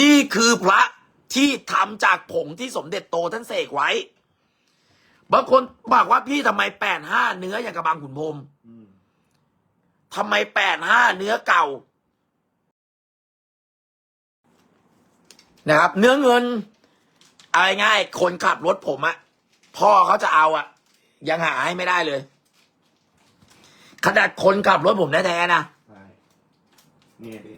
นี่คือพระที่ทำจากผงที่สมเด็จโตท่านเสกไว้ บางคนบอกว่าพี่ทำไมแปดห้าเนื้ออย่างกับบางขุนพรมอืมทำไมแปดห้าเนื้อเก่า นะครับ เนื้อเงินเอาง่าย คนขับรถผมอะพ่อเขาจะเอาอะยังหาให้ไม่ได้เลย ขนาดคนขับรถผมแท้ๆนะเนี่ยดิ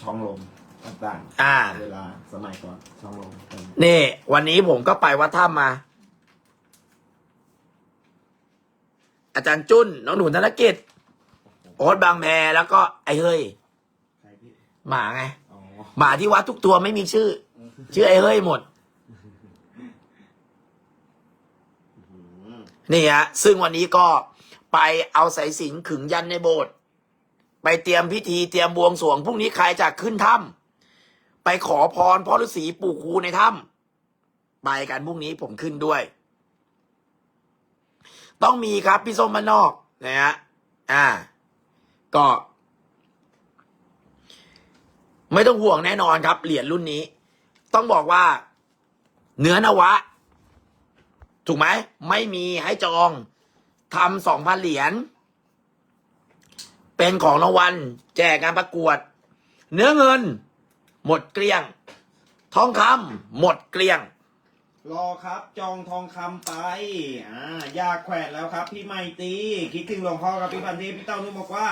ช่องลมต่างอ่าๆเวลาสมัยก่อนช่องลมเป็นนี่ วันนี้ผมก็ไปวัดถ้ำมา อาจารย์จุ้นน้องหนูธนกิจ โอ๊ตบางแพแล้วก็ไอ้เฮ้ย ใครพี่หมาไง อ๋อหมาที่วัดทุกตัวไม่มีชื่อ ชื่อไอ้เฮ้ยหมดอืมนี่ฮะ ซึ่งวันนี้ก็ไปเอาสายสิญจนขึงยันในโบสถ์ ไปเตรียมพิธีเตรียมบวงสรวงพรุ่งนี้ใครจะขึ้นถ้ำไปขอพรพ่อฤาษีปู่ครูในถ้ำไปกันพรุ่งนี้ผมขึ้นด้วย ต้องมีครับพี่ส้มมานนอกนะฮะอ่า ก็ ไม่ต้องห่วงแน่นอนครับ เหรียญรุ่นนี้ ต้องบอกว่า เนื้อนวะ ถูกไหม ไม่มีให้จองทำสองพันเหรียญ เป็นของรางวัลแจกงานประกวด เนื้อเงิน หมดเกลี้ยง ทองคำหมดเกลี้ยง รอครับจองทองคำไปอ่ายาแขวนแล้วครับ พี่ไมตรีคิดถึงหลวงพ่อกับพี่พันธีพี่เต้านุ่มบอกว่า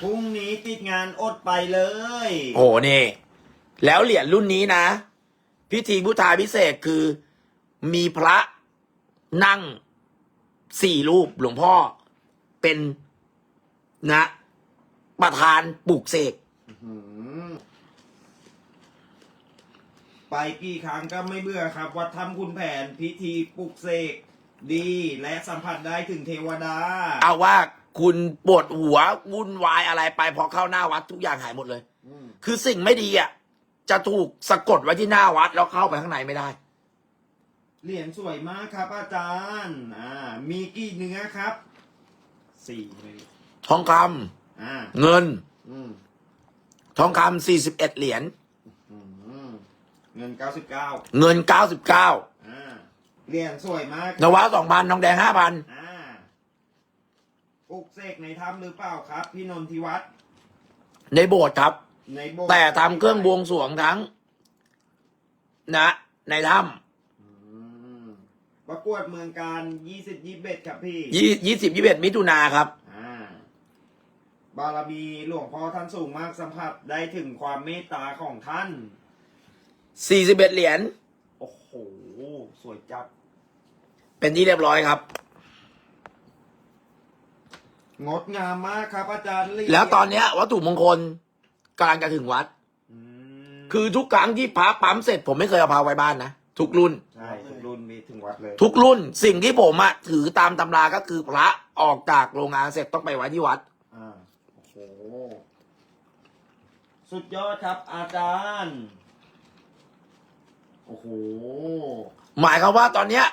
พรุ่งนี้ติดงานอดไปเลย โอ้โหนี่ แล้วเหรียญรุ่นนี้นะ พิธีพุทธาพิเศษกคือมีพระนั่งสี่รูปหลวงพ่อเป็นนะ ประธานปลูกเสกหืมไปกี่ครั้งก็ไม่เบื่อครับ วัดถ้ำคุณแผนพิธีปลุกเสกดีและสัมผัสได้ถึงเทวดา เอาว่าคุณปวดหัววุ่นวายอะไรไปพอเข้าหน้าวัดทุกอย่างหายหมดเลย อืมคือสิ่งไม่ดีอะจะถูกสะกดไว้ที่หน้าวัดแล้วเข้าไปข้างในไม่ได้ เหรียญสวยมากครับ อาจารย์ อ่า มีกี่เนื้อครับ สี่เลยทองคำ อ่าเงิน อืมทองคำสี่สิบเอ็ดเหรียญอืมเงินเก้าสิบเก้าเงินเก้าสิบเก้าอ่าเหรียญสวยมากนวะสองพันทองแดงห้าพันอ่าปลุกเสกในถ้ำหรือเปล่าครับ พี่นนทิวัฒน์ในโบสถ์ครับ ในโบสถ์แต่ทำเครื่องบวงสรวงทั้ง นะ ในถ้อืมประกวดเมืองการยี่สิบยี่สิบเอ็ดครับพี่ำยี่ยี่สิบยี่สิบเอ็ดมิถุนาครับอ่า บารมีหลวงพ่อท่านสูงมากสัมผัสได้ถึงความเมตตาของท่าน สี่สิบเอ็ดเหรียญ โอ้โห สวยจัดเป็นที่เรียบร้อยครับ งดงามมากครับอาจารย์ลี่แล้วตอนเนี้ยวัตถุมงคลกำลังจะถึงวัด อืมคือทุกครั้งที่พระปั๊มเสร็จผมไม่เคยเอาพาไว้บ้านนะ ทุกรุ่น ใช่ทุกรุ่นมีถึงวัดเลย ทุกรุ่นสิ่งที่ผมอะถือตามตำราก็คือพระออกจากโรงงานเสร็จต้องไปไว้ที่วัด อ่า โอ้โห สุดยอดครับ อาจารย์ โอ้โห หมายความว่าตอนเนี้ย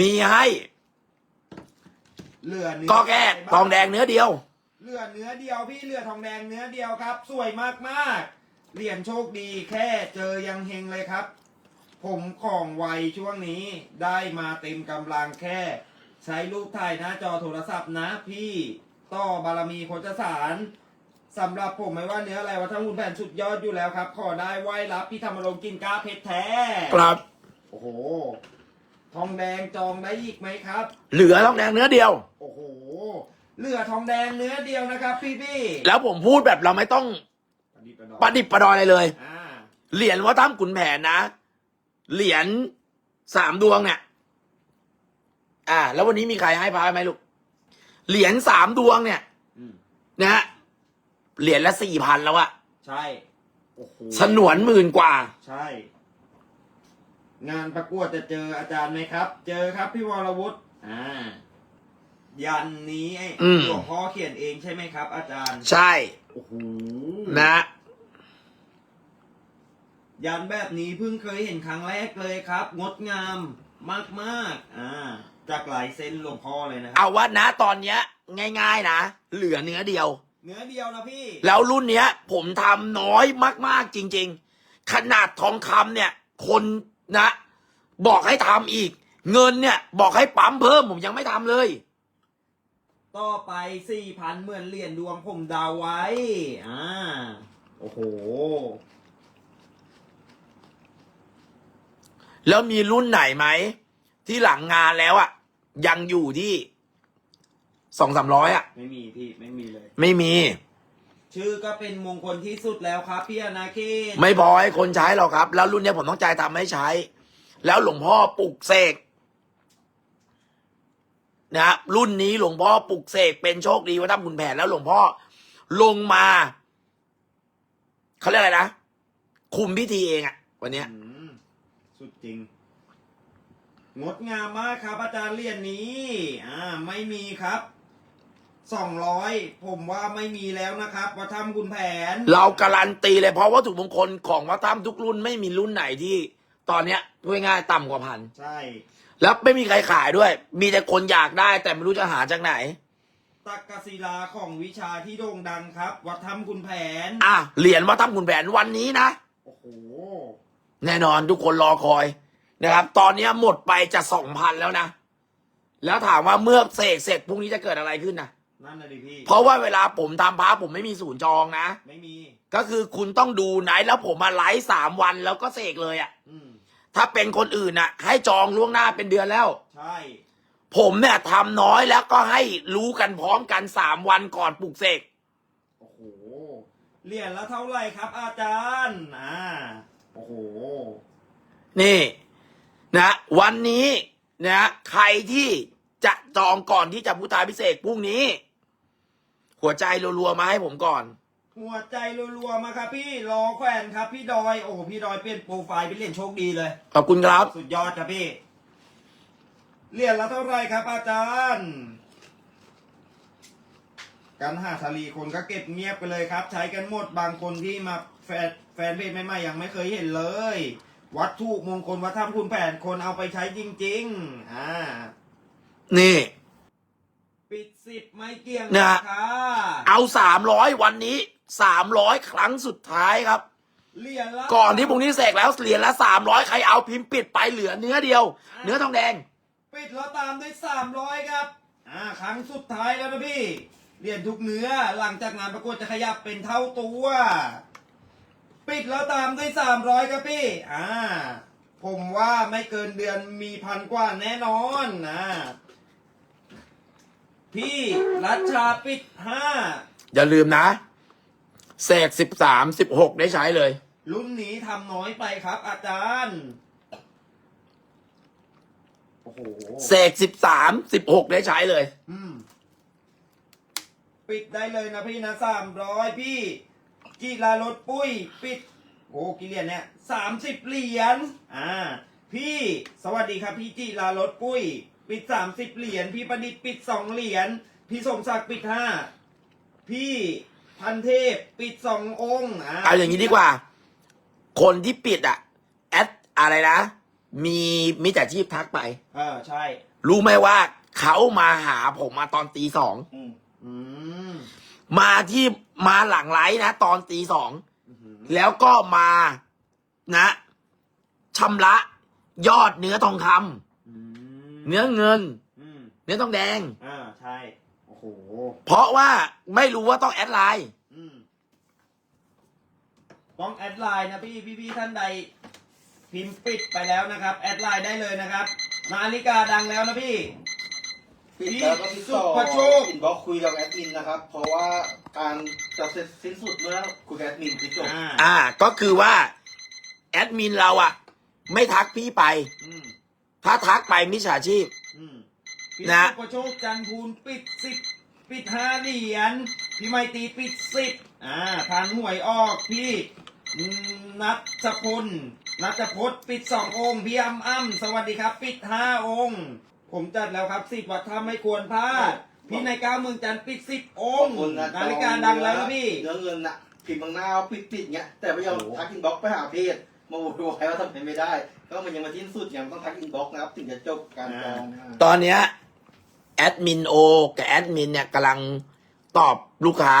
มีให้เหลือเนื้ก็แค่ทองแดงเนื้อเดียว เหลือเนื้อเดียวพี่เหลือทองแดงเนื้อเดียวครับ สวยมากมากๆเหรียญโชคดีแค่เจอยังเฮงเลยครับ ผมของไวช่วงนี้ได้มาเต็มกำลังแค่ ใช้รูปถ่ายหน้าจอโทรศัพท์นะ พี่ ต่อบารมีโคจสาร สำหรับผมไม่ว่าเนื้ออะไรว่าทั้งคุณแผ่นสุดยอดอยู่แล้วครับ ขอได้ไหวรับพี่ธรรมรงค์กินกาเพชรแท้ ครับ โอ้โห ทองแดงจองได้อีกไหมครับ เหลือทองแดงเนื้อเดียว โอ้โห เหลือทองแดงเนื้อเดียวนะครับ พี่พี่แล้วผมพูดแบบเราไม่ต้องประดิษฐ์ประดอยประดิษฐ์ประดอยอะไรเลย อ่า เหรียญวัดถ้ำขุนแผนนะ เหรียญสามดวงเนี่ย อ่า แล้ววันนี้มีใครให้พาไหมลูก เหรียญสามดวงเนี่ย อืม นะฮะ เหรียญละสี่พันแล้วอะใช่โอ้โหสนวนหมื่นกว่า ใช่ งานประกวดจะเจออาจารย์ไหมครับ เจอครับพี่วรวุฒิอ่า ยันนี้ไอ้อืม หลวงพ่อเขียนเองใช่ไหมครับ อาจารย์ใช่ โอ้โหนะ ยันแบบนี้เพิ่งเคยเห็นครั้งแรกเลยครับ งดงามมากๆอ่า จากลายเส้นหลวงพ่อเลยนะครับเอาว่านะตอนเนี้ย ง่าย ๆ นะ เหลือเนื้อเดียว เนื้อเดียวนะพี่ แล้วรุ่นเนี้ย ผมทำน้อยมากๆจริง ๆ ขนาดทองคำเนี่ย คนนะ บอกให้ทำอีก เงินเนี่ย บอกให้ปั๊มเพิ่ม ผมยังไม่ทำเลย ต่อไปสี่พันเหมือนเหรียญดวงผมเดาไว้ อ่า โอ้โห แล้วมีรุ่นไหนไหม ที่หลังงานแล้วอะยังอยู่ที่ สองสามร้อยอะไม่มีพี่ไม่มีเลย ไม่มี ชื่อก็เป็นมงคลที่สุดแล้วครับพี่อนาเขตไม่พอให้คนใช้หรอกครับ แล้วรุ่นเนี้ยผมต้องจ่ายทำให้ใช้ แล้วหลวงพ่อปลุกเสกนะรุ่นนี้หลวงพ่อปลุกเสกเป็นโชคดีว่าทำบุญแผนแล้วหลวงพ่อลงมาเขาเรียกอะไรนะคุมพิธีเองอะวันเนี้ย อืมสุดจริง งดงามมากครับอาจารย์เหรียญนี้ อ่า ไม่มีครับ สองร้อยผมว่าไม่มีแล้วนะครับวัดถ้ำคุณแผน เราการันตีเลยเพราะวัตถุมงคลของวัดถ้ำทุกรุ่นไม่มีรุ่นไหนที่ ตอนเนี้ยพูดง่ายๆต่ำกว่าพัน ใช่ แล้วไม่มีใครขายด้วย มีแต่คนอยากได้ แต่ไม่รู้จะหาจากไหน ตักกศิลาของวิชาที่โด่งดังครับวัดถ้ำคุณแผน อะเหรียญวัดถ้ำขุนแผนวันนี้นะ โอ้โห แน่นอนทุกคนรอคอยนะครับ ตอนนี้หมดไปจะสองพันแล้วนะ แล้วถามว่าเมื่อเสกเสร็จพรุ่งนี้จะเกิดอะไรขึ้นนะ นั่นน่ะดิพี่ เพราะว่าเวลาผมทำพระผมไม่มีศูนย์จองนะ ไม่มี ก็คือคุณต้องดูไหนแล้วผมมาไลฟ์สามวันแล้วก็เสกเลยอะ่ะอืมถ้าเป็นคนอื่นน่ะ ให้จองล่วงหน้าเป็นเดือนแล้ว ใช่ ผมเนี่ยทำน้อยแล้วก็ให้รู้กันพร้อมกันสามวันก่อนปลุกเสกโอ้โหเหรียญละเท่าไหร่ครับ อาจารย์อ่าโอ้โห นี่ นะ วันนี้นะใครที่จะจองก่อนที่จะพุทธาพิเศษกพรุ่งนี้ หัวใจรัวๆมาให้ผมก่อน หัวใจรัวๆมาครับพี่รอแขวนครับพี่ดอยโอ้โหพี่ดอยเปลี่ยนโปรไฟล์เป็นเหรียญโชคดีเลย ขอบคุณครับ สุดยอดครับพี่เหรียญละเท่าไหร่ครับ อาจารย์ การหาทารีคนก็เก็บเงียบไปเลยครับ ใช้กันหมดบางคนที่มาแฟนแฟนเพจใหม่ๆยังไม่เคยเห็นเลย วัตถุมงคลวัฒนธรรมคุณแผนคนเอาไปใช้จริง ๆ อ่า นี่ปิด สิบไม่เกี่ยงนะค่ะเอาสามร้อยวันนี้สามร้อยครั้งสุดท้ายครับ เหรียญละก่อนที่พรุ่งนี้เสกแล้วเหรียญละสามร้อยใครเอาพิมพ์ปิดไปเหลือเนื้อเดียว เนื้อทองแดง ปิดแล้วตามด้วยสามร้อยครับ อ่า ครั้งสุดท้ายแล้วนะพี่ เหรียญทุกเนื้อหลังจากงานประกวดจะขยับเป็นเท่าตัว ปิดแล้วตามด้วยสามร้อยครับพี่ อ่า ผมว่าไม่เกินเดือนมีพันกว่าแน่นอนนะ พี่รัชชาปิดห้าอย่าลืมนะเสกสิบสามสิบหกได้ใช้เลย รุ่นนี้ทำน้อยไปครับ อาจารย์ โอ้โหเสกสิบสามสิบหกได้ใช้เลย อืม ปิดได้เลยนะพี่นะสามร้อยพี่ กีฬารถปุ้ย ปิด โอ้กี่เหรียญเนี่ยสามสิบเหรียญอ่า พี่ สวัสดีครับพี่จีลารถปุ้ย ปิดสามสิบเหรียญพี่ประดิษฐ์ปิดสองเหรียญพี่สมศักดิ์ปิดห้าพี่พันเทพปิดสององค์อ่าเอาอย่างนี้ดีกว่า คนที่ปิดอะแอดอะไรนะ มีมิจฉาชีพทักไป เออใช่รู้ไหมว่าเขามาหาผมมาตอนตีสอง อืมอืมมาที่มาหลังไลฟ์นะ ตอนตีสอง อื้อหือแล้วก็มานะชำระยอดเนื้อทองคำอืม เนื้อเงิน อืมเนื้อทองแดง อ่าใช่ โอ้โห เพราะว่าไม่รู้ว่าต้องแอดไลน์ อืมต้องแอดไลน์นะพี่พี่พี่ท่านใด พิมพ์ปิดไปแล้วนะครับ แอดไลน์ได้เลยนะครับ นาฬิกาดังแล้วนะพี่ ปิดแล้วก็ติดต่อสุภโชค อินบ็อกซ์คุยกับแอดมินนะครับ เพราะว่าการจะเสร็จสิ้นสุดเมื่อคุยกับแอดมินคือจบ อ่า อ่า ก็คือว่า แอดมินเราอะไม่ทักพี่ไป อืม ถ้าทักไปมิจฉาชีพ อืมพี่นะ สุประโชคจันทูลปิดสิบปิดห้าเหรียญพี่ไมตรีปิดสิบอ่าทานหวยออกพี่อืมนัทพลนัทพจน์ปิดสององค์พี่อ้ำอ้ำสวัสดีครับ ปิดห้าองค์ ผมจัดแล้วครับสิบวัดถ้าไม่ควรพลาด พี่ในายก้าวเมืองจันทร์ปิดสิบองค์คนนะนาฬิกาดังแล้วนะพี่ เนื้อเงินน่ะพิมพ์บางหน้าว่าปิดปิดเงี้ยแต่ไม่ยอมโอ้โหทักอินบ็อกซ์ไปหาเพจ มาโวยวายว่าทำไมไม่ได้ ก็มันยังมาที่สุดยังต้องทักอินบ็อกซ์นะครับถึงจะจบการจองตอนเนี้ยแอดมินโอกับแอดมินเนี่ยกำลังตอบลูกค้า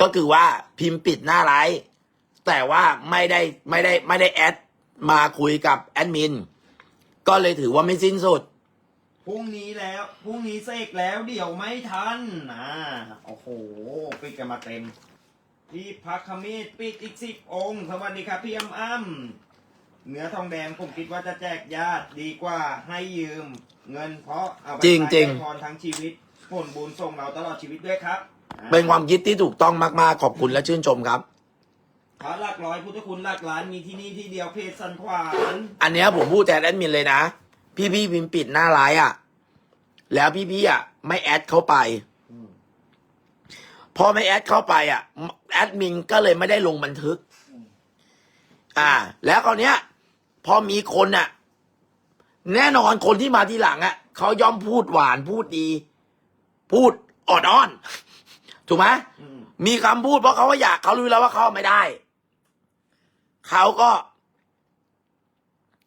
ก็คือว่าพิมพ์ปิดหน้าไลฟ์แต่ว่าไม่ได้ไม่ได้ไม่ได้แอดมาคุยกับแอดมิน ก็เลยถือว่าไม่สิ้นสุด พรุ่งนี้แล้วพรุ่งนี้เสกแล้วเดี๋ยวไม่ทันอ่าโอ้โหปิดกันมาเต็ม พี่พักขมิดปิดอีกสิบองค์สวัสดีครับพี่อ้ำอ้ำเนื้อทองแดงผมคิดว่าจะแจกญาติดีกว่าให้ยืม เงินเพราะเอาไปจริงใช้จริงให้พรทั้งชีวิตผลบุญส่งเราตลอดชีวิตด้วยครับอ่เป็นความคิดที่ถูกต้องมากๆ ขอบคุณและชื่นชมครับ พระหลักร้อยพุทธคุณหลักล้านมีที่นี่ที่เดียวเพจสันขวานอันเนี้ยผมพูดแทนแอดมินเลยนะ พี่พี่พิมพ์ปิดหน้าไลฟ์อะ แล้วพี่พี่อะ ไม่แอดเข้าไปอืม พอไม่แอดเข้าไปอะแอดมินก็เลยไม่ได้ลงบันทึก อ่า แล้วคราวเนี้ย พอมีคนอะ แน่นอนคนที่มาทีหลังอะเขาย่อมพูดหวานพูดดี พูดอ่อนอ้อน ถูกไหมอืมมีคำพูดเพราะเขาว่าอยากเขารู้แล้วว่าเขาไม่ได้เขาก็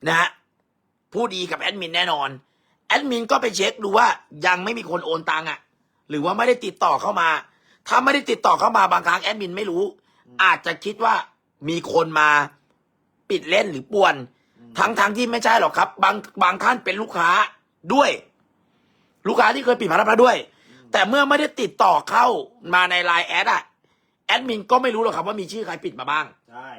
นะฮะพูดดีกับแอดมินแน่นอน แอดมินก็ไปเช็คดูว่ายังไม่มีคนโอนตังค์อะ หรือว่าไม่ได้ติดต่อเข้ามา ถ้าไม่ได้ติดต่อเข้ามาบางครั้งแอดมินไม่รู้ อาจจะคิดว่ามีคนมาปิดเล่นหรือป่วน ทั้งทั้งที่ไม่ใช่หรอกครับ บางบางท่านเป็นลูกค้าด้วย ลูกค้าที่เคยปิดมารับแล้วด้วย แต่เมื่อไม่ได้ติดต่อเข้ามาในไลน์แอดอะแอดมินก็ไม่รู้หรอกครับว่ามีชื่อใครปิดมาบ้าง ใช่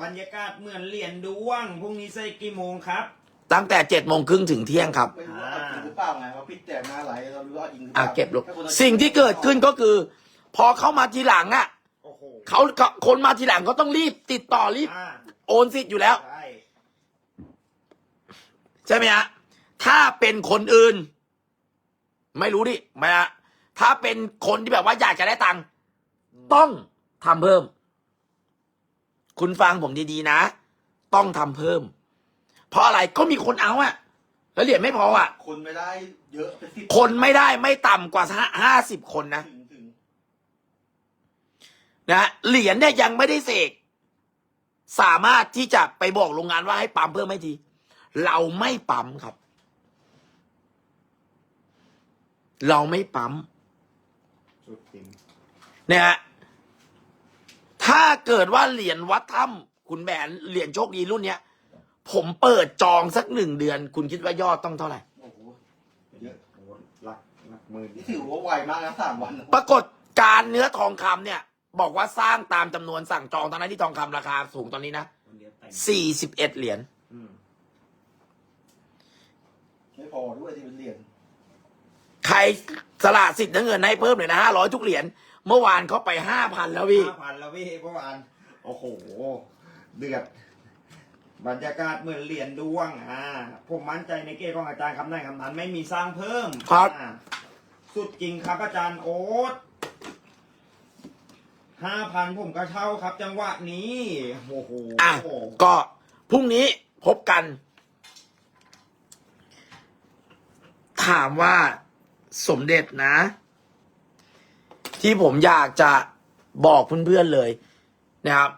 บรรยากาศเหมือนเหรียญดวงพรุ่งนี้เสกกี่โมงครับ ตั้งแต่เจ็ดโมงครึ่งถึงเที่ยงครับ ไม่รู้ว่าเอาจริงหรือเปล่าไงว่าปิดแต่หน้าไหลเรารู้ว่าเอาจริงหรือเปอะล่าเก็บลูกถ้าคนอาสิ่งที่เกิดขึ้นก็คือ พอเข้ามาทีหลังอะโอ้โหเขาเขาคนมาทีหลังก็ต้องรีบติดต่อรีบ อ่าโอนสิทธิ์อยู่แล้ว ใช่ใช่ไหมฮะ ถ้าเป็นคนอื่น ไม่รู้ดิไม่ฮะถ้าเป็นคนที่แบบว่าอยากจะได้ตังค์ต้องทำเพิ่ม คุณฟังผมดีๆนะ ต้องทำเพิ่ม เพราะอะไรก็มีคนเอาอะแล้วเหรียญไม่พออะคนไม่ได้เยอะเป็นสิบคนไม่ได้ไม่ต่ำกว่าห้าสิบคนนะถึงถึงนะฮะเหรียญเนี่ยยังไม่ได้เสกสามารถที่จะไปบอกโรงงานว่าให้ปั๊มเพิ่มให้ที เราไม่ปั๊มครับ เราไม่ปั๊มสุดจริงนะฮะถ้าเกิดว่าเหรียญวัดถ้ำคุณแบนเหรียญโชคดีรุ่นเนี้ย ผมเปิดจองสักหนึ่งเดือน คุณคิดว่ายอดต้องเท่าไหร่ โอ้โหเยอะโอ้โหหลักหลักหมื่นนี่ถือว่าไวมากนะสามวันปรากฏการเนื้อทองคำเนี่ย บอกว่าสร้างตามจำนวนสั่งจองตอนนั้นที่ทองคำราคาสูงตอนนี้นะวันเดียวเต็มสี่สิบเอ็ดเหรียญอืมไม่พอด้วยที่เป็นเหรียญใครสละสิทธิ์เงินให้เพิ่มเลยนะห้าร้อยทุกเหรียญเมื่อวานเขาไปห้าพันแล้วพี่ ห้าพันแล้วพี่เมื่อวานโอ้โห เดือด บรรยากาศเหมือนเหรียญดวงอ่าผมมั่นใจในเกณฑ์ของอาจารย์คำนั้นคำนั้นไม่มีสร้างเพิ่มครับ อ่าสุดจริงครับอาจารย์โอ๊ตห้าพันผมก็เช่าครับ จังหวะนี้โอ้โหอะ ก็พรุ่งนี้พบกัน ถามว่าสมเด็จนะ ที่ผมอยากจะบอกเพื่อนๆเลยนะครับ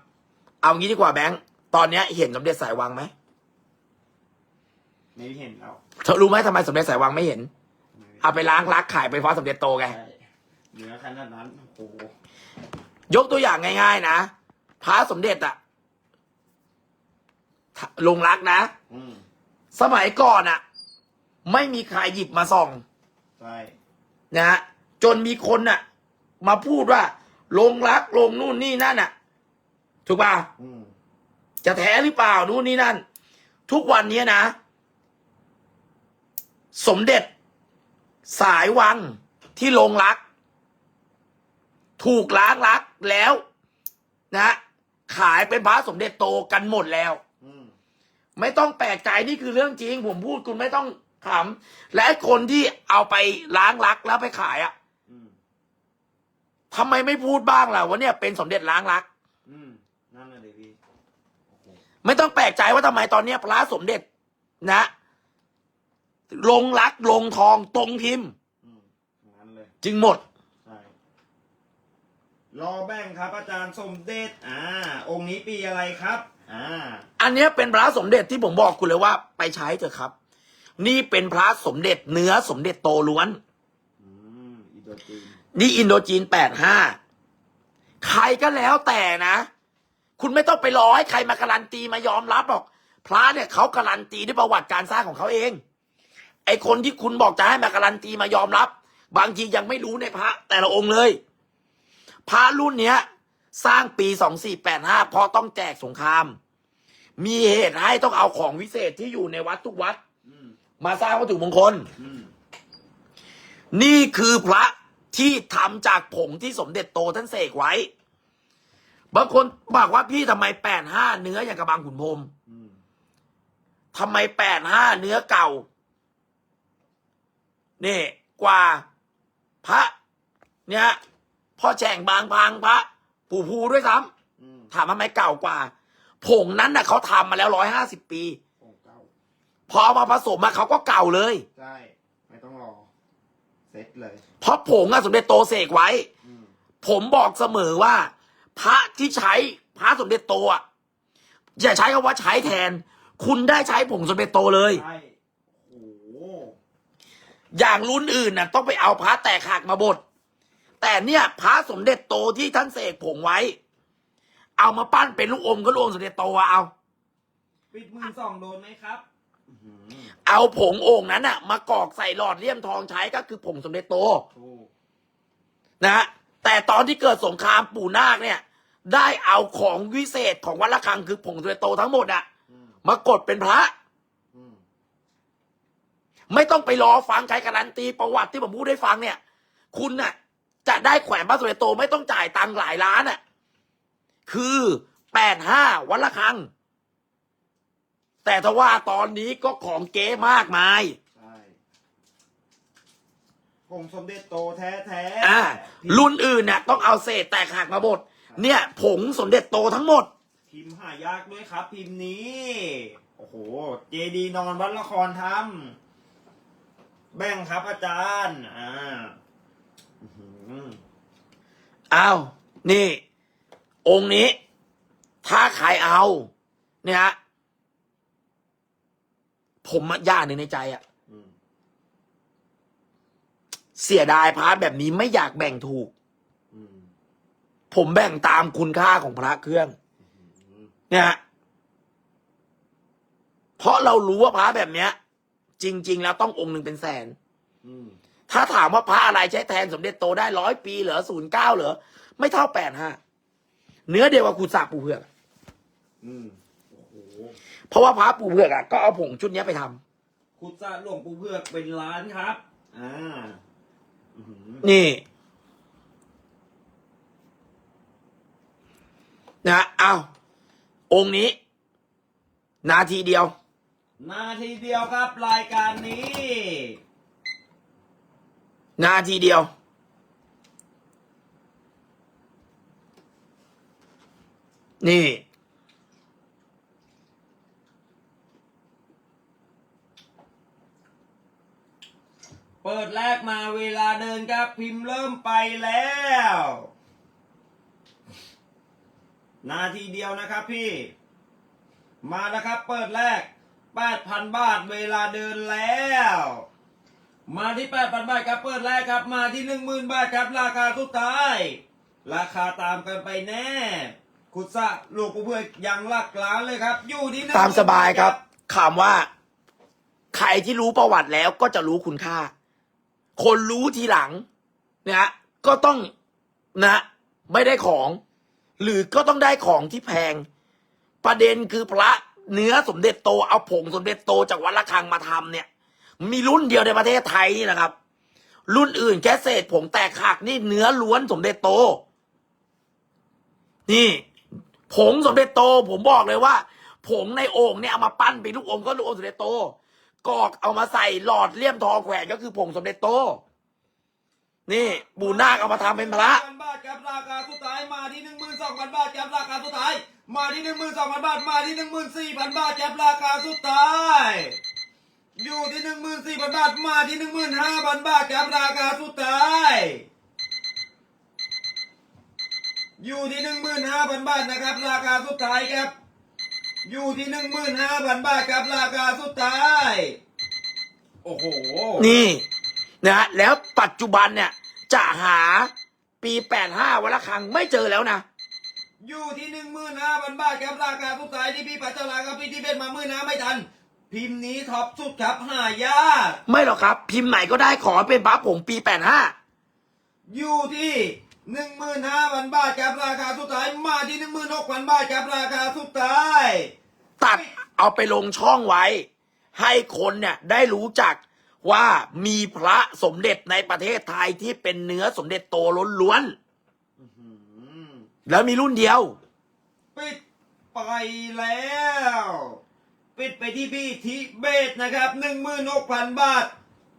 เอางี้ดีกว่าแบงค์ ตอนเนี้ยเห็นสมเด็จสายวังไหมไม่เห็นแล้วเธอรู้ไหมทำไมสมเด็จสายวังไม่เห็น เอาไปล้างรักขายไปเพราะสมเด็จโตไง ใช่เหนือขนาดนั้นโอ้โหยกตัวอย่างง่าย ๆ นะพระสมเด็จอะถ้าลงรักนะ อืมสมัยก่อนอะไม่มีใครหยิบมาส่อง ใช่นะฮะจนมีคนน่ะ มาพูดว่า ลงรักลงนู่นนี่นั่นน่ะ ถูกป่ะอืม จะแท้หรือเปล่านู่นนี่นั่น ทุกวันนี้นะ สมเด็จ สายวังที่ลงรัก ถูกล้างรักแล้ว นะ ขายเป็นพระสมเด็จโตกันหมดแล้วอืมไม่ต้องแปลกใจนี่คือเรื่องจริง ผมพูดคุณไม่ต้องขำและคนที่เอาไปล้างรักแล้วไปขายอะ่ะอืมทำไมไม่พูดบ้างล่ะว่าเนี่ยเป็นสมเด็จล้างรัก อืม นั่นน่ะเลยพี่ โอ้โห ไม่ต้องแปลกใจว่าทำไมตอนเนี้ยพระสมเด็จนะ ลงรักลงทองตรงพิมพ์อืมงั้นเลยจึงหมดใช่รอแบ่งครับ อาจารย์สมเด็จ อ่า องค์นี้ปีอะไรครับ อ่า อันเนี้ยเป็นพระสมเด็จที่ผมบอกคุณเลยว่า ไปใช้เถอะครับ นี่เป็นพระสมเด็จเนื้อสมเด็จโตล้วนอืมอินโดจีนนี่อินโดจีนแปดห้าใครก็แล้วแต่นะ คุณไม่ต้องไปรอให้ใครมาการันตีมายอมรับหรอก พระเนี่ยเขาการันตีด้วยประวัติการสร้างของเขาเอง ไอคนที่คุณบอกจะให้มาการันตีมายอมรับ บางทียังไม่รู้ในพระ แต่ละองค์เลย พระรุ่นเนี้ย สร้างปีสองสี่แปดห้าเพราะต้องแจกสงคราม มีเหตุให้ต้องเอาของวิเศษที่อยู่ในวัดทุกวัดมาสร้างวัตถุมงคล นี่คือพระที่ทำจากผงที่สมเด็จโตท่านเสกไว้ บางคนบอกว่าพี่ทำไมแปดห้าเนื้ออย่างกระบางขุนพรหมอืมทำไมแปดห้าเนื้อเก่านี่กว่าพระ เนี่ยพ่อแจงบางพังพระปู่ภูด้วยซ้อืมำถามทำไมเก่ากว่า ผงนั้นน่ะเขาทำมาแล้วร้อยห้าสิบปีโอ้เก้าพอเอามาผสมมาเขาก็เก่าเลยใช่ไม่ต้องรอเซ็ตเลย เพราะผงอะสมเด็จโตเสกไว้อืมผมผมบอกเสมอว่า พระที่ใช้พระสมเด็จโตอะอย่าใช้คำว่าใช้แทน คุณได้ใช้ผงสมเด็จโตเลย ใช่โอ้โหอย่างรุ่นอื่นน่ะ ต้องไปเอาพระแตกหักมาบดแต่เนี่ยพระสมเด็จโตที่ท่านเสกผงไว้ เอามาปั้นเป็นลูกอมก็ลูกอมสมเด็จโตอะเอา ปิดมือสองโดนไหมครับอื้อหือเอาผงโอ่งนั้นน่ะมากรอกใส่หลอดเลี่ยมทองใช้ก็คือผงสมเด็จโต ถูกนะฮะแต่ตอนที่เกิดสงครามปู่นาคเนี่ย ได้เอาของวิเศษของวัดละคังคือผงสมเด็จโตทั้งหมดอะอืมมากดเป็นพระอืมไม่ต้องไปรอฟังใครการันตีประวัติที่ผมพูดให้ฟังเนี่ย คุณน่ะ จะได้แขวนพระสมเด็จโตไม่ต้องจ่ายตังค์หลายล้านน่ะ คือแปดห้าวันละครั้งแต่ถ้าว่าตอนนี้ก็ของเก๊มากมายใช่ผงสมเด็จโตแท้แท้อ่ารุ่นอื่นเนี่ยต้องเอาเศษแตกหักมาบด เนี่ย ผงสมเด็จโตทั้งหมด พิมพ์หายากด้วยครับ พิมพ์นี้ โอ้โห เจดีนอนวัดละครทำแบ่งครับอาจารย์ อ่าอื้อหืออ้าว นี่ องค์นี้ ถ้าใครเอา เนี่ยฮะผมอะยากหนึ่งในใจอะอืมเสียดายพระแบบนี้ไม่อยากแบ่งถูกอืม ผมแบ่งตามคุณค่าของพระเครื่องอืมเนี่ยฮะเพราะเรารู้ว่าพระแบบเนี้ย จริง ๆ แล้วต้ององค์หนึ่งเป็นแสนอืมถ้าถามว่าพระอะไรใช้แทนสมเด็จโตได้ร้อยปีเหรอศูนย์เก้าเหรอ ไม่เท่าแปดห้าเนื้อเดียวกับขุดสาปูเผือกอืมโอ้โหเพราะว่าพระปูเผือกอะก็เอาผงชุดเนี้ยไปทำคุดซาหลวงปู่เพือกเป็นล้านครับ อ่าอื้อหือนี่ นะเอาองค์นี้ นาทีเดียว นาทีเดียวครับรายการนี้ นาทีเดียว นี่ เปิดแรกมาเวลาเดินครับพิมพ์เริ่มไปแล้ว นาทีเดียวนะครับพี่ มาแล้วครับเปิดแรก 8,000 บาทเวลาเดินแล้ว มาที่ 8,000 บาทครับเปิดแรกครับ มาที่ 10,000 บาทครับ ราคาสุดท้าย ราคาตามกันไปแน่คุดสะลูกผู้เพื่อยังหลักล้านเลยครับ อยู่ที่ตามสบายครับถามว่า ใครที่รู้ประวัติแล้วก็จะรู้คุณค่า คนรู้ทีหลังนะก็ต้องนะ ไม่ได้ของ หรือก็ต้องได้ของที่แพง ประเด็นคือพระเนื้อสมเด็จโตเอาผงสมเด็จโตจากวัดระฆังมาทำเนี่ย มีรุ่นเดียวในประเทศไทยนี่นะครับ รุ่นอื่นแค่เศษผงแตกหักนี่เนื้อล้วนสมเด็จโต นี่ ผงสมเด็จโต ผมบอกเลยว่า ผงในโอ่งเนี่ยเอามาปั้นเป็นลูกอมก็ลูกอมสมเด็จโตกอกเอามาใส่หลอดเลี่ยมทองแขวนก็คือผงสมเด็จโต นี่บูนาคเอามาทำเป็นพระพันบาทครับราคาสุดท้ายมาที่หนึ่งหมื่นสองพันบาทครับราคาสุดท้ายมาที่หนึ่งหมื่นสองพันบาทมาที่หนึ่งหมื่นสี่พันบาทครับราคาสุดท้าย อยู่ที่หนึ่งหมื่นสี่พันบาทมาที่หนึ่งหมื่นห้าพันบาทครับราคาสุดท้าย อยู่ที่หนึ่งหมื่นห้าพันบาทนะครับ ราคาสุดท้ายครับ อยู่ที่หนึ่งหมื่นห้าพันบาทครับราคาสุดท้าย โอ้โห นี่นะฮะแล้วปัจจุบันเนี่ย จะหาปีแปดห้าวันละครั้งไม่เจอแล้วนะ อยู่ที่หนึ่งหมื่นห้าพันบาทครับราคาสุดท้ายที่พี่ปัจจาราครับพี่ที่เป็นมาหมื่นห้าไม่ทัน พิมพ์นี้ท็อปสุดครับหายากไม่หรอกครับ พิมพ์ไหนก็ได้ขอให้เป็นพระผงปีแปดห้าอยู่ที่หนึ่งหมื่นห้าพันบาทครับราคาสุดท้ายมาที่หนึ่งหมื่นหกพันบาทครับราคาสุดท้าย ตัดเอาไปลงช่องไว้ ให้คนเนี่ยได้รู้จัก ว่ามีพระสมเด็จในประเทศไทยที่เป็นเนื้อสมเด็จโตล้วนๆแล้วมีรุ่นเดียว ปิดไปแล้ว ปิดไปที่พี่ทิเบตนะครับหนึ่งหมื่นหกพันบาท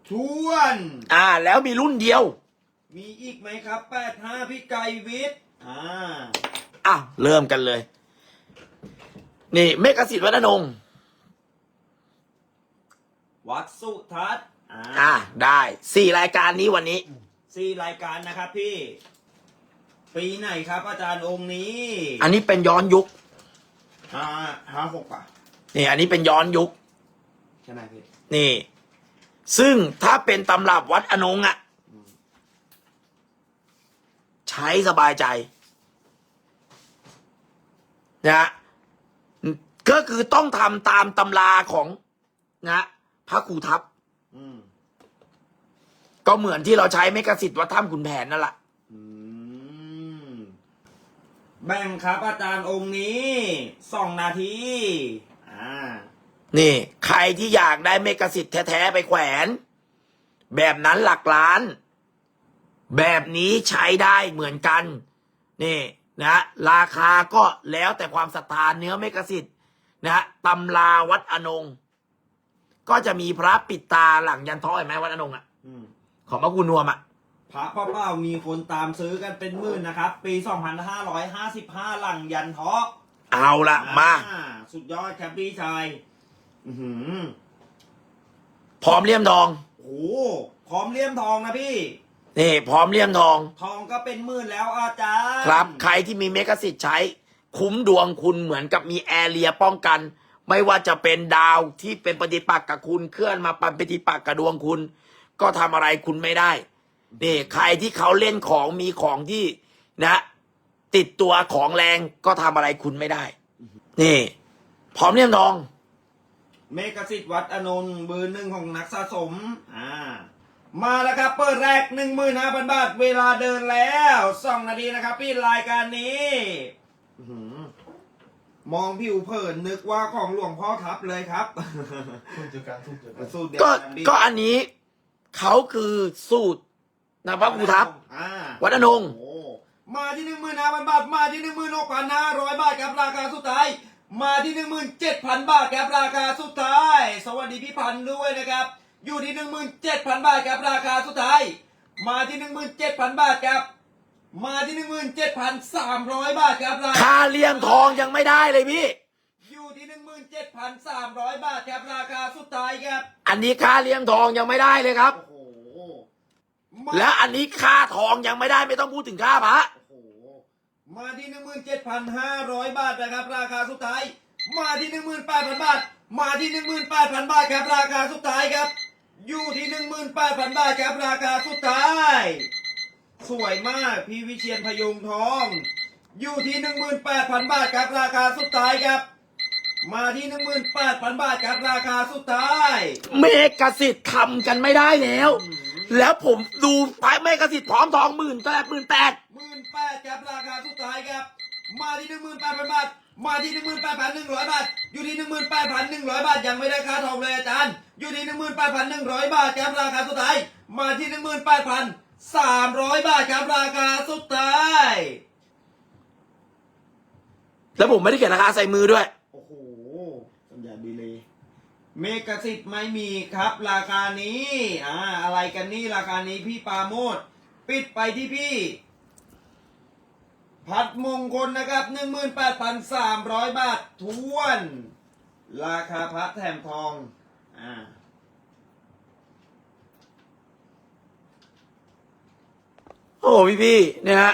ทวน อ่า แล้วมีรุ่นเดียว มีอีกไหมครับแปดห้าพี่ไก่วิทย์อ่าอะเริ่มกันเลย นี่เมกสิทธิ์วัฒนงค์ วัดสุทัศน์อ่าอะได้สี่รายการนี้วันนี้ สี่รายการนะครับพี่ ปีไหนครับอาจารย์องค์นี้อันนี้เป็นย้อนยุคห้าห้าหกป่ะ นี่ อันนี้เป็นย้อนยุค ใช่ไหมพี่ นี่ ซึ่งถ้าเป็นตำรับวัดอนงค์อะใช้สบายใจนะก็คือต้องทำตามตำราของนะ พระครูทัพอืมก็เหมือนที่เราใช้เมกสิทธิ์วัดถ้ำขุนแผนนั่นแหละอืมแบ่งครับ อาจารย์องค์นี้สองนาที อ่า นี่ ใครที่อยากได้เมกสิทธิ์แท้ๆไปแขวน แบบนั้นหลักล้าน แบบนี้ใช้ได้เหมือนกัน นี่นะราคาก็แล้วแต่ความศรัทธาเนื้อเมกสิทธิ์นะตำราวัดอนงค์ ก็จะมีพระปิดตาหลังยันท้อเห็นไหมวัดอนงค์อะอืมของพระคุณนวมอะพระพ่อเป้ามีคนตามซื้อกันเป็นหมื่นนะครับ ปี 2555 หลังยันเทาะเอาละมา อ่สุดยอดครับพี่ชายอือหือพร้อมเลี่ยมทองโอ้โหพร้อมเลี่ยมทองนะพี่ นี่พร้อมเลี่ยมทอง ทองก็เป็นหมื่นแล้วอาจารย์ครับ ใครที่มีเมกสิทธิ์ใช้ คุ้มดวงคุณเหมือนกับมีแอร์เรียป้องกัน ไม่ว่าจะเป็นดาวที่เป็นปฏิปักษ์กับคุณเคลื่อนมาปฏิปักษ์กับดวงคุณ ก็ทำอะไรคุณไม่ได้นี่ใครที่เขาเล่นของมีของที่นะ ติดตัวของแรงก็ทำอะไรคุณไม่ได้ นี่ พร้อมเลี่ยมทอง เมกสิทธิ์วัดอนนท์เบอร์หนึ่งของนักสะสม อ่า มาแล้วครับ เปิดแรก15,000บาท เวลาเดินแล้วสองนาทีนะครับพี่รายการนี้อื มองผิวเผินนึกว่าของหลวงพ่อทับเลยครับถูกจุดกันถูกจุดกันสูตรเดียวก็กันพี่ก็อันนี้เขาคือสูตรนะพระครูทัพอ่า วัดอนงค์ โอ้มาที่หนึ่งหมื่นห้าพันบาท มาที่หนึ่งหมื่นหกพันห้าร้อยบาทครับราคาสุดท้าย มาที่หนึ่งหมื่นเจ็ดพันบาทครับราคาสุดท้าย สวัสดีพี่พันธุ์ด้วยนะครับ อยู่ที่หนึ่งหมื่นเจ็ดพันบาทครับราคาสุดท้าย มาที่หนึ่งหมื่นเจ็ดพันบาทครับ มาที่หนึ่งหมื่นเจ็ดพันสามร้อยบาทครับราคาค่าเลี่ยมทองยังไม่ได้เลยพี่ อยู่ที่หนึ่งหมื่นเจ็ดพันสามร้อยบาทครับราคาสุดท้ายครับ อันนี้ค่าเลี่ยมทองยังไม่ได้เลยครับ โอ้โหมาและอันนี้ค่าทองยังไม่ได้ไม่ต้องพูดถึงค่าพระโอ้โหมาที่หนึ่งหมื่นเจ็ดพันห้าร้อยบาทนะครับ ราคาสุดท้าย มาที่หนึ่งหมื่นแปดพันบาท มาที่หนึ่งหมื่นแปดพันบาทครับราคาสุดท้ายครับ อยู่ที่หนึ่งหมื่นแปดพันบาทครับราคาสุดท้าย สวยมากพี่วิเชียนพยุงทอง อยู่ที่หนึ่งหมื่นแปดพันบาทครับราคาสุดท้ายครับ มาที่หนึ่งหมื่นแปดพันบาทครับราคาสุดท้าย เมกสิทธิ์ทำกันไม่ได้แล้ว แล้วผมดูพระเมกสิทธิ์พร้อมทองหมื่นแปดหมื่นแปดหมื่นแปดครับราคาสุดท้ายครับ มาที่หนึ่งหมื่นแปดพันบาท มาที่หนึ่งหมื่นแปดพันหนึ่งร้อยบาท อยู่ที่หนึ่งหมื่นแปดพันหนึ่งร้อยบาทยังไม่ได้ค่าทองเลยอาจารย์ อยู่ที่หนึ่งหมื่นแปดพันหนึ่งร้อยบาทครับราคาสุดท้าย มาที่ห นึ่งหมื่นแปดพันสามร้อยบาทครับราคาสุดท้าย แล้วผมไม่ได้เขียนราคาใส่มือด้วย โอ้โหสัญญาณดีเลย เมกสิทธิ์ไม่มีครับ ราคานี้ อ่า อะไรกันนี่ราคานี้พี่ปาโมดปิดไปที่พี่ พัดมงคลนะครับหนึ่งหมื่นแปดพันสามร้อยบาททวน ราคาพระแถมทอง อ่า โอ้พี่พี่เนี่ยฮะ